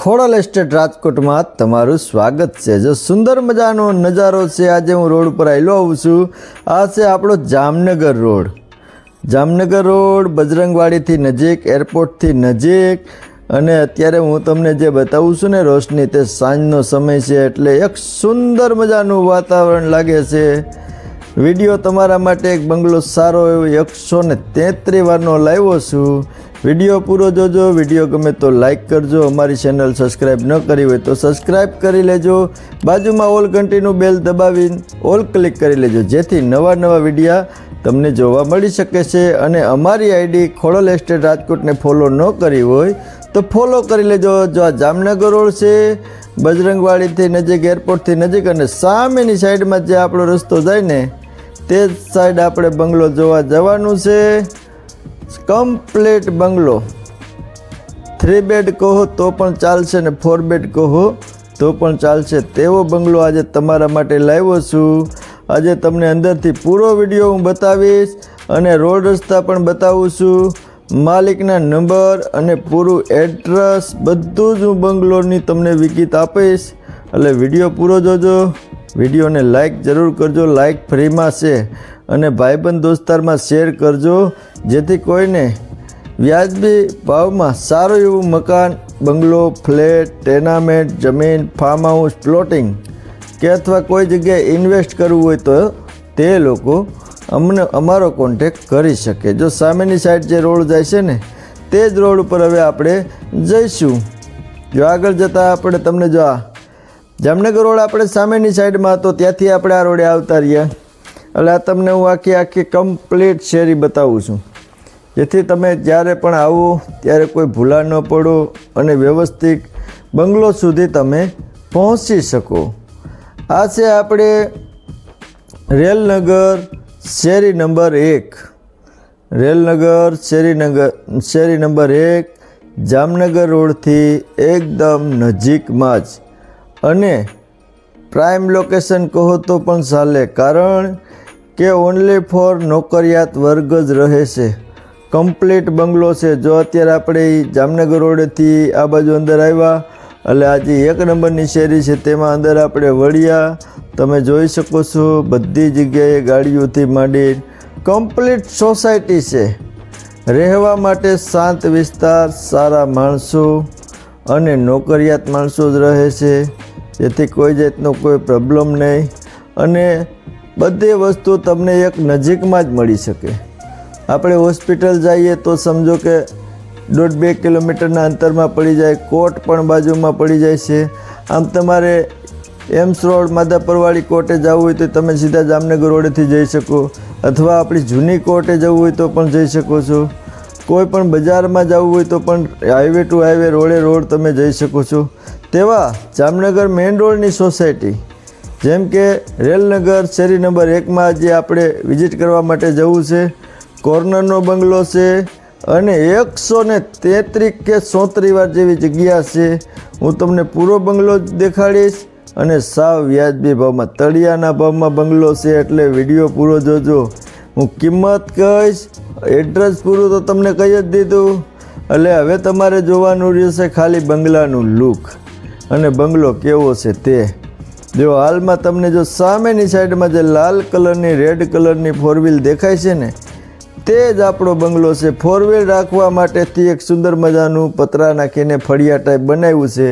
Khodal estate રાજકોટમાં તમારું સ્વાગત છે. જો સુંદર મજાનો નજારો છે, આજે હું રોડ પર આવેલો આવું છું. આ છે આપણો જામનગર રોડ. જામનગર રોડ બજરંગવાડીથી નજીક, એરપોર્ટથી નજીક અને અત્યારે હું તમને જે બતાવું છું ને, રોશની તે સાંજનો સમય છે એટલે એક સુંદર મજાનું વાતાવરણ લાગે છે. વીડિયો તમારા માટે એક બંગલો સારો એવો એકસો ને તેત્રી વારનો લાવ્યો છું. વીડિયો પૂરો જોજો, વીડિયો ગમે તો લાઈક કરજો, અમારી ચેનલ સબસ્ક્રાઈબ ન કરી હોય તો સબસ્ક્રાઈબ કરી લેજો. બાજુમાં ઓલ ઘંટીનું બેલ દબાવીને ઓલ ક્લિક કરી લેજો, જેથી નવા નવા વિડીયા તમને જોવા મળી શકે છે. અને અમારી આઈડી ખોડલ એસ્ટેટ રાજકોટને ફોલો ન કરી હોય તો ફોલો કરી લેજો. જો આ જામનગર રોડ છે, બજરંગવાડીથી નજીક એરપોર્ટથી નજીક અને સામેની સાઈડમાં જે આપણો રસ્તો જાય ને, તે જ સાઈડ આપણે બંગલો જોવા જવાનું છે. કમ્પ્લીટ બંગલો. થ્રી બેડ કહો તો પણ ચાલશે ને ફોર બેડ કહો તો પણ ચાલશે. તેવો બંગલો આજે તમારા માટે લાવ્યો છું. આજે તમને અંદરથી પૂરો વીડિયો હું બતાવીશ અને રોડ રસ્તા પણ બતાવું છું. માલિકના નંબર અને પૂરું એડ્રેસ બધું જ હું બંગલોની તમને વિગત આપીશ. એટલે વીડિયો પૂરો જોજો. વિડીયોને લાઈક જરૂર કરજો. લાઈક ફ્રીમાં છે. અને ભાઈબંધ દોસ્તારમાં શેર કરજો, જેથી કોઈને વ્યાજબી ભાવમાં સારું એવું મકાન, બંગલો, ફ્લેટ ટેનામેન્ટ જમીન ફાર્મ હાઉસ પ્લોટિંગ કે અથવા કોઈ જગ્યાએ ઇન્વેસ્ટ કરવું હોય તો તે લોકો અમને, અમારો કોન્ટેક કરી શકે. જો સામેની સાઈડ જે રોડ જાય છે ને, તે જ રોડ ઉપર હવે આપણે જઈશું. જો આગળ જતાં આપણે તમને જો આ જામનગર રોડ આપણે સામેની સાઈડમાં હતો, ત્યાંથી આપણે આ રોડે આવતા રહ્યા. એટલે આ તમને હું આખી આખી કમ્પ્લીટ શેરી બતાવું છું. જેથી તમે જ્યારે પણ આવો, ત્યારે કોઈ ભૂલા ન પડો અને વ્યવસ્થિત બંગલો સુધી તમે પહોંચી શકો. આ છે આપણે રેલનગર શેરી નંબર એક. રેલનગર શેરીનગર શેરી નંબર એક, જામનગર રોડથી એકદમ નજીકમાં જ. અને પ્રાઇમ લોકેશન કહો તો પણ ચાલે. કારણ કે ઓનલી ફોર નોકરિયાત વર્ગ જ રહે છે. કમ્પ્લીટ બંગલો છે. જો અત્યારે આપણે જામનગર રોડેથી આ બાજુ અંદર આવ્યા, એટલે આજે એક નંબરની શેરી છે, તેમાં અંદર આપણે વળ્યા. તમે જોઈ શકો છો, બધી જગ્યાએ ગાડીઓથી માંડી કમ્પ્લીટ સોસાયટી છે. રહેવા માટે શાંત વિસ્તાર, સારા માણસો અને નોકરિયાત માણસો જ રહે છે. જેથી કોઈ જાતનો કોઈ પ્રોબ્લેમ નહીં. અને બધી વસ્તુ તમને એક નજીકમાં જ મળી શકે. આપણે હોસ્પિટલ જઈએ તો સમજો કે દોઢ બે કિલોમીટરના અંતરમાં પડી જાય કોર્ટ પણ બાજુમાં પડી જાય છે. આમ તમારે એમ્સ રોડ માધાપરવાળી કોર્ટે જવું હોય તો તમે સીધા જામનગર રોડેથી જઈ શકો. અથવા આપણી જૂની કોર્ટે જવું હોય તો પણ જઈ શકો છો. કોઈ પણ બજારમાં જવું હોય તો પણ હાઈવે ટુ હાઈવે રોડે રોડ તમે જઈ શકો છો. તેવા જામનગર મેઇન રોડની સોસાયટી. જેમ કે રેલનગર શેરી નંબર એકમાં જે આપણે વિઝિટ કરવા માટે જવું છે, કોર્નરનો બંગલો છે, અને એકસો ને તેત્રીસ કે સોત્રી વાર જેવી જગ્યા છે. હું તમને પૂરો બંગલો જ દેખાડીશ અને સાવ વ્યાજબી ભાવમાં તળિયાના ભાવમાં બંગલો છે એટલે વીડિયો પૂરો જોજો. હું કિંમત કહીશ, એડ્રેસ પૂરું તો તમને કહી જ દીધું. એટલે હવે તમારે જોવાનું રહેશે ખાલી બંગલાનું લુક. અને બંગલો કેવો છે તે. જો હાલમાં તમને જો સામેની સાઈડમાં જે લાલ કલરની, રેડ કલરની ફોર વ્હીલ દેખાય છે ને, તે જ આપણો બંગલો છે. ફોર વ્હીલ રાખવા માટેથી એક સુંદર મજાનું પતરા નાખીને ફળિયા ટાઈપ બનાવ્યું છે.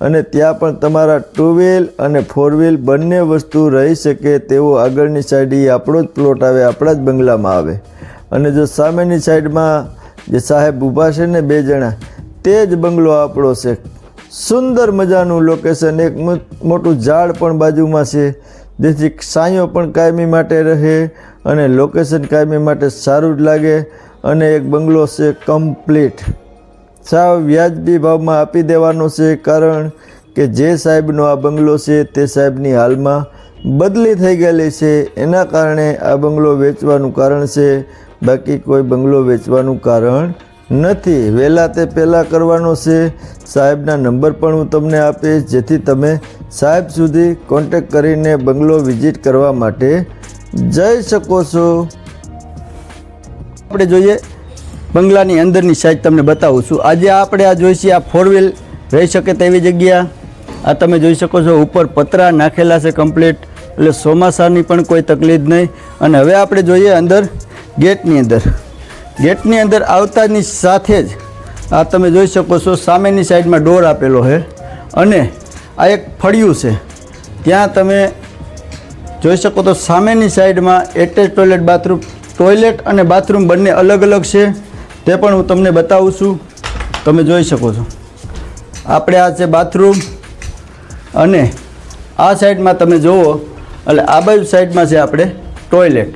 અને ત્યાં પણ તમારા ટુ વ્હીલ અને ફોર વ્હીલ બંને વસ્તુ રહી શકે તેવો આગળની સાઈડ એ આપણો જ પ્લોટ આવે, આપણા જ બંગલામાં આવે. અને જો સામેની સાઈડમાં જે સાહેબ ઊભા છે ને બે જણા, તે જ બંગલો આપણો છે. સુંદર મજાનું લોકેશન એક મોટું ઝાડ પણ બાજુમાં છે. જેથી સાંયો પણ કાયમી માટે રહે અને લોકેશન કાયમી માટે સારું જ લાગે અને એક બંગલો છે કમ્પ્લીટ સાવ વ્યાજબી ભાવમાં આપી દેવાનો છે કારણ કે જે સાહેબનો આ બંગલો છે તે સાહેબની હાલમાં બદલી થઈ ગયેલી છે. એના કારણે આ બંગલો વેચવાનું કારણ છે. બાકી કોઈ બંગલો વેચવાનું કારણ નથી. વહેલા તે પહેલાં કરવાનો છે. સાહેબના નંબર પણ હું તમને આપીશ, જેથી તમે સાહેબ સુધી કોન્ટેક કરીને બંગલો વિઝિટ કરવા માટે જઈ શકો છો. આપણે જોઈએ બંગલાની અંદરની સાઈડ તમને બતાવું છું. આજે આપણે આ જોઈશે આ ફોર વ્હીલ રહી શકે તેવી જગ્યા. આ તમે જોઈ શકો છો, ઉપર પતરા નાખેલા છે કમ્પ્લીટ એટલે ચોમાસાની પણ કોઈ તકલીફ નહીં. અને હવે આપણે જોઈએ અંદર ગેટની અંદર. ગેટની અંદર આવતાની સાથે જ આ તમે જોઈ શકો છો, સામેની સાઈડમાં ડોર આપેલો છે અને આ એક ફળિયું છે. ત્યાં તમે જોઈ શકો તો સામેની સાઈડમાં એટેચ ટોયલેટ બાથરૂમ ટોયલેટ અને બાથરૂમ બંને અલગ અલગ છે. તે પણ હું તમને બતાવું છું. તમે જોઈ શકો છો. આપણે આ છે બાથરૂમ અને આ સાઈડમાં તમે જુઓ, એટલે આ બાજુ સાઈડમાં છે આપણે ટોયલેટ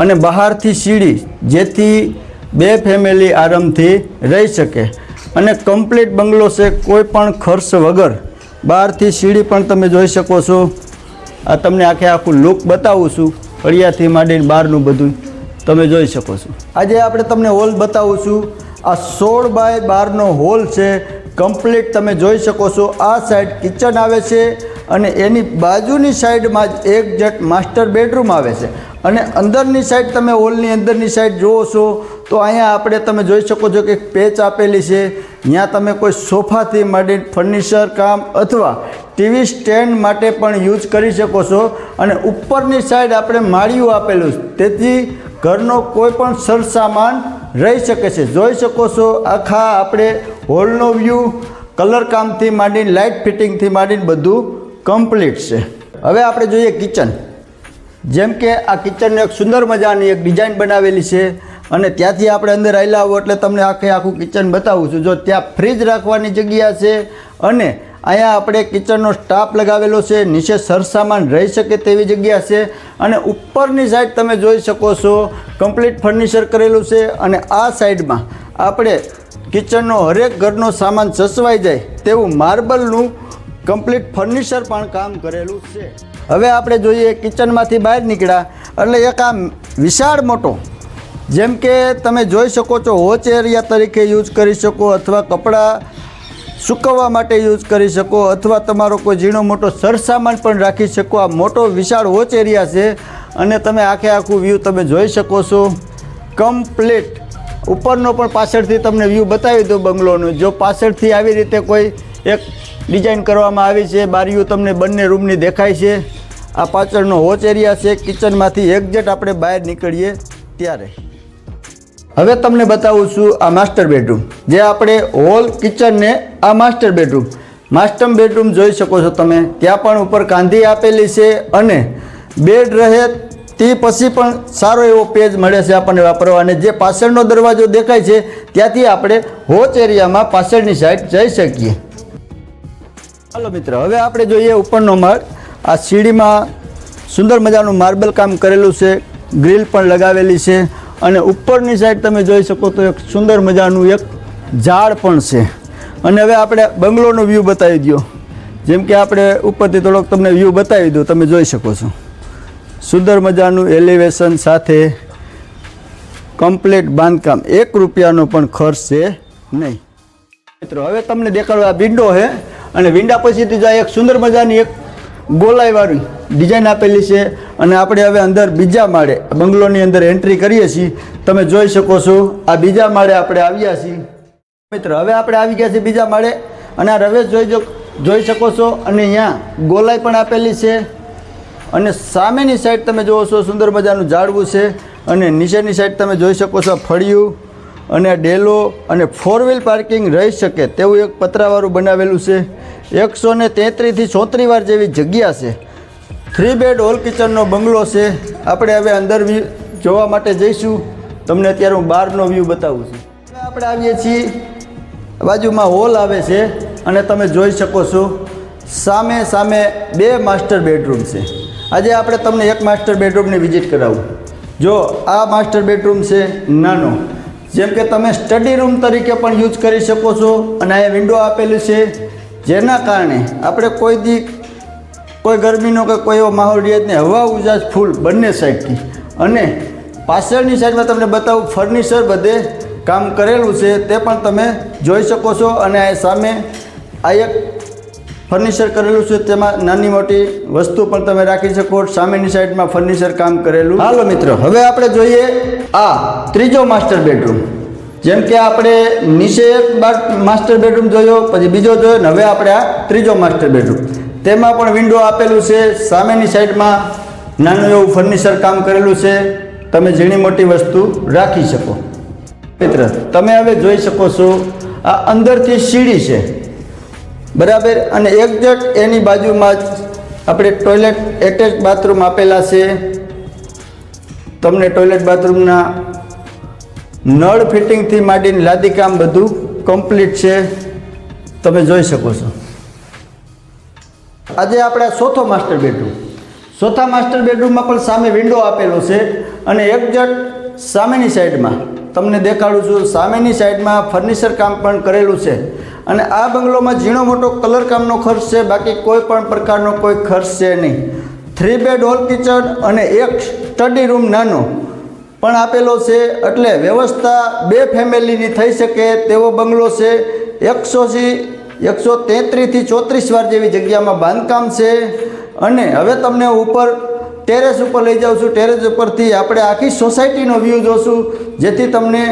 અને બહારથી સીડી, જેથી બે ફેમિલી આરામથી રહી શકે. અને કમ્પ્લીટ બંગલો છે, કોઈ પણ ખર્ચ વગર. બહારથી સીડી પણ તમે જોઈ શકો છો. આ તમને આખે આખું લુક બતાવું છું. ફળિયાથી માંડીને બહારનું બધું તમે જોઈ શકો છો. આજે આપણે તમને હોલ બતાવું છું. આ સોળ બાય બારનો હોલ છે. કમ્પ્લીટ તમે જોઈ શકો છો. આ સાઈડ કિચન આવે છે અને એની બાજુની સાઈડમાં જ એક જટ માસ્ટર બેડરૂમ આવે છે. અને અંદરની સાઈડ તમે હોલની અંદરની સાઈડ જુઓ છો. તો અહીંયા આપણે તમે જોઈ શકો છો કે પેચ આપેલી છે. ત્યાં તમે કોઈ સોફાથી માંડીને ફર્નિચર, કામ અથવા ટીવી સ્ટેન્ડ માટે પણ યુઝ કરી શકો છો. અને ઉપરની સાઈડ આપણે માળિયું આપેલું છે. તેથી ઘરનો કોઈ પણ સરસામાન રહી શકે છે. જોઈ શકો છો આખા આપણે હોલનો વ્યૂ, કલર કામથી માંડીને લાઇટ ફિટિંગથી માંડીને બધું કમ્પ્લીટ છે. હવે આપણે જોઈએ કિચન. જેમ કે આ કિચનને એક સુંદર મજાની એક ડિઝાઇન બનાવેલી છે. અને ત્યાંથી આપણે અંદર આવેલા આવો એટલે તમને આખે આખું કિચન બતાવું છું. જો ત્યાં ફ્રીજ રાખવાની જગ્યા છે અને અહીંયા આપણે કિચનનો સ્ટાફ લગાવેલો છે, નીચે સરસામાન રહી શકે તેવી જગ્યા છે અને ઉપરની સાઈડ તમે જોઈ શકો છો કમ્પ્લીટ ફર્નિચર કરેલું છે અને આ સાઈડમાં આપણે કિચનનો હરેક ઘરનો સામાન સચવાઈ જાય તેવું માર્બલનું કમ્પ્લીટ ફર્નિચર પણ કામ કરેલું છે. હવે આપણે જોઈએ કિચનમાંથી બહાર નીકળ્યા. એટલે એક આમ વિશાળ મોટો જેમ કે તમે જોઈ શકો છો, વોચ એરિયા તરીકે યુઝ કરી શકો અથવા કપડાં સૂકવવા માટે યુઝ કરી શકો અથવા તમારો કોઈ ઝીણો મોટો સરસામાન પણ રાખી શકો. આ મોટો વિશાળ વોચ એરિયા છે અને તમે આખે આખું વ્યૂ તમે જોઈ શકો છો. કમ્પ્લીટ ઉપરનો પણ પાછળથી તમને વ્યૂ બતાવી દો બંગલોનું. જો પાછળથી આવી રીતે કોઈ એક ડિઝાઇન કરવામાં આવી છે, બારીઓ તમને બંને રૂમની દેખાય છે. આ પાછળનો હોચ એરિયા છે કિચનમાંથી એક્ઝેટ આપણે બહાર નીકળીએ ત્યારે. હવે તમને બતાવું છું આ માસ્ટર બેડરૂમ. જે આપણે હોલ કિચનને આ માસ્ટર બેડરૂમ. માસ્ટર બેડરૂમ જોઈ શકો છો તમે. ત્યાં પણ ઉપર કાંધી આપેલી છે અને બેડ રહે તે પછી પણ સારો એવો પેજ મળે છે આપણને વાપરવા. અને જે પાછળનો દરવાજો દેખાય છે, ત્યાંથી આપણે હોચ એરિયામાં પાછળની સાઈડ જઈ શકીએ. ચાલો મિત્ર, હવે આપણે જોઈએ ઉપરનો માળ. આ સીડીમાં સુંદર મજાનું માર્બલ કામ કરેલું છે. ગ્રીલ પણ લગાવેલી છે. અને ઉપરની સાઈડ તમે જોઈ શકો તો એક સુંદર મજાનું એક ઝાડ પણ છે. અને હવે આપણે બંગલોનો વ્યૂ બતાવી દો જેમ કે આપણે ઉપરથી થોડોક તમને વ્યૂ બતાવી દો તમે જોઈ શકો છો. સુંદર મજાનું એલિવેશન સાથે કમ્પ્લીટ બાંધકામ. એક રૂપિયાનો પણ ખર્ચ છે નહીં. મિત્રો, હવે તમને દેખાડો આ વિન્ડો છે અને વિંડા પછીથી જો એક સુંદર મજાની એક ગોલાઈવાળી ડિઝાઇન આપેલી છે. અને આપણે હવે અંદર બીજા માળે, બંગલોની અંદર એન્ટ્રી કરીએ છીએ. તમે જોઈ શકો છો, આ બીજા માળે આપણે આવ્યા છીએ. મિત્રો, હવે આપણે આવી ગયા છીએ બીજા માળે. અને આ રવેશ જોઈ જોઈ શકો છો, અને અહીંયા ગોલાઈ પણ આપેલી છે. અને સામેની સાઈડ તમે જુઓ છો, સુંદર મજાનું ઝાડવું છે. અને નીચેની સાઈડ તમે જોઈ શકો છો ફળિયું, અને ડેલો, અને ફોર વ્હીલ પાર્કિંગ રહી શકે તેવું એક પતરાવાળું બનાવેલું છે. એકસો ને તેત્રીસથી ચોત્રીસ વાર જેવી જગ્યા છે. થ્રી બેડ હોલ કિચનનો બંગલો છે. આપણે હવે અંદર જોવા માટે જઈશું. તમને અત્યારે હું બહારનો વ્યૂ બતાવું છું. આપણે આવીએ છીએ. બાજુમાં હોલ આવે છે અને તમે જોઈ શકો છો. સામે સામે બે માસ્ટર બેડરૂમ છે. આજે આપણે તમને એક માસ્ટર બેડરૂમની વિઝિટ કરાવું. જો આ માસ્ટર બેડરૂમ છે નાનો. જેમ કે તમે સ્ટડી રૂમ તરીકે પણ યુઝ કરી શકો છો. અને અહીંયા વિન્ડો આપેલી છે. જેના કારણે આપણે કોઈ દી કોઈ ગરમીનો કે કોઈ એવો માહોલ રહે જ નહીં. હવા ઉજાસ ફૂલ બંને સાઈડથી. અને પાછળની સાઈડમાં તમને બતાવું ફર્નિચર બધે કામ કરેલું છે, તે પણ તમે જોઈ શકો છો. અને આ સામે આ એક ફર્નિચર કરેલું છે, તેમાં નાની મોટી વસ્તુ પણ તમે રાખી શકો. સામેની સાઈડમાં ફર્નિચર કામ કરેલું. હાલો મિત્રો, હવે આપણે જોઈએ આ ત્રીજો માસ્ટર બેડરૂમ જેમ કે આપણે નીચે એક માસ્ટર બેડરૂમ જોયો, પછી બીજો જોયો, ને હવે આપણે આ ત્રીજો માસ્ટર બેડરૂમ તેમાં પણ વિન્ડો આપેલું છે. સામેની સાઈડમાં નાનું એવું ફર્નિચર કામ કરેલું છે. તમે ઝીણી મોટી વસ્તુ રાખી શકો. મિત્ર, તમે હવે જોઈ શકો છો, આ અંદરથી સીડી છે. બરાબર? અને એક્ઝેક્ટ એની બાજુમાં જ આપણે ટોયલેટ એટેચ બાથરૂમ આપેલા છે. તમને ટોયલેટ બાથરૂમના નળ ફિટિંગથી માંડીને લાદીકામ બધું કમ્પ્લીટ છે. તમે જોઈ શકો છો. આજે આપણે ચોથો માસ્ટર બેડરૂમ. ચોથા માસ્ટર બેડરૂમમાં પણ સામે વિન્ડો આપેલો છે અને એકજટ સામેની સાઈડમાં તમને દેખાડું છું, સામેની સાઈડમાં ફર્નિચર કામ પણ કરેલું છે. અને આ બંગલોમાં ઝીણો મોટો કલર કામનો ખર્ચ છે, બાકી કોઈ પણ પ્રકારનો કોઈ ખર્ચ છે નહીં. થ્રી બેડ હોલ કિચન અને એક સ્ટડી રૂમ નાનો પણ આપેલો છે, એટલે વ્યવસ્થા બે ફેમિલીની થઈ શકે તેવો બંગલો છે. એકસોથી એકસો તેત્રીસથી ચોત્રીસ વાર જેવી જગ્યામાં બાંધકામ છે. અને હવે તમને ઉપર ટેરેસ ઉપર લઈ જાઉં છું. ટેરેસ ઉપરથી આપણે આખી સોસાયટીનો વ્યૂ જોશું જેથી તમને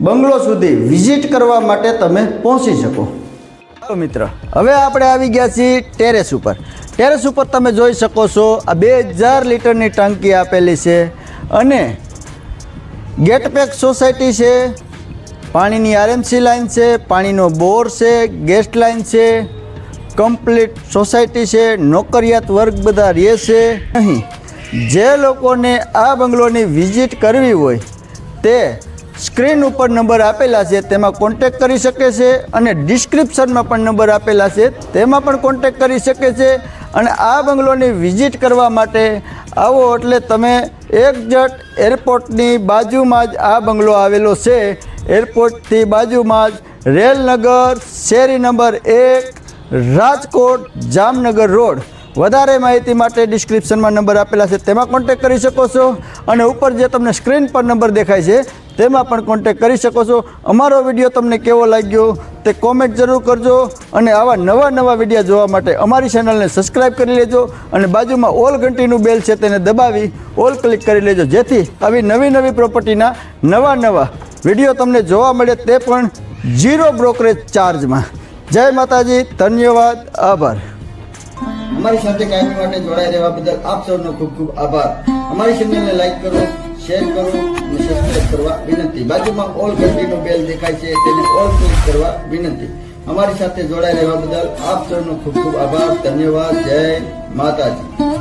બંગલો સુધી વિઝિટ કરવા માટે તમે પહોંચી શકો. ચાલો મિત્ર. હવે આપણે આવી ગયા છીએ ટેરેસ ઉપર. ટેરેસ ઉપર તમે જોઈ શકો છો આ બે હજાર લીટરની ટાંકી આપેલી છે. અને ગેટપેક સોસાયટી છે. પાણીની આરએમસી લાઈન છે, પાણીનો બોર છે, ગેસ લાઈન છે કમ્પ્લીટ સોસાયટી છે, નોકરિયાત વર્ગ બધા રહે છે. અહીં જે લોકોને આ બંગલોની વિઝિટ કરવી હોય, તે સ્ક્રીન ઉપર નંબર આપેલા છે, તેમાં કોન્ટેક કરી શકે છે અને ડિસ્ક્રિપ્શનમાં પણ નંબર આપેલા છે, તેમાં પણ કોન્ટેક કરી શકે છે અને આ બંગલોની વિઝિટ કરવા માટે આવો એટલે તમે એકજટ એરપોર્ટની બાજુમાં જ આ બંગલો આવેલો છે. એરપોર્ટથી બાજુમાં જ રેલનગર, શેરી નંબર એક, રાજકોટ, જામનગર રોડ. વધારે માહિતી માટે ડિસ્ક્રિપ્શનમાં નંબર આપેલા છે, તેમાં કોન્ટેક કરી શકો છો. અને ઉપર જે તમને સ્ક્રીન પર નંબર દેખાય છે, તેમાં પણ કોન્ટેક કરી શકો છો. અમારો વીડિયો તમને કેવો લાગ્યો, તે કોમેન્ટ જરૂર કરજો. અને આવા નવા નવા વીડિયો જોવા માટે અમારી ચેનલને સબસ્ક્રાઈબ કરી લેજો. અને બાજુમાં ઓલ ઘંટીનું બેલ છે, તેને દબાવી ઓલ ક્લિક કરી લેજો. જેથી આવી નવી નવી પ્રોપર્ટીના નવા નવા વીડિયો તમને જોવા મળે તે પણ ઝીરો બ્રોકરેજ ચાર્જમાં. જય માતાજી, ધન્યવાદ, આભાર. અમારી સાથે કાયમી માટે જોડાઈ રહેવા બદલ આપ સૌનો ખૂબ ખૂબ આભાર. અમારી ચેનલને લાઈક કરો શેર કરો અને સબસ્ક્રાઈબ કરવા વિનંતી. બાજુમાં ઓલ ઘંટીનો બેલ દેખાય છે, તેને ઓલ ક્લિક કરવા વિનંતી. અમારી સાથે જોડાઈ રહેવા બદલ આપ સૌનો ખૂબ ખૂબ આભાર, ધન્યવાદ, જય માતાજી.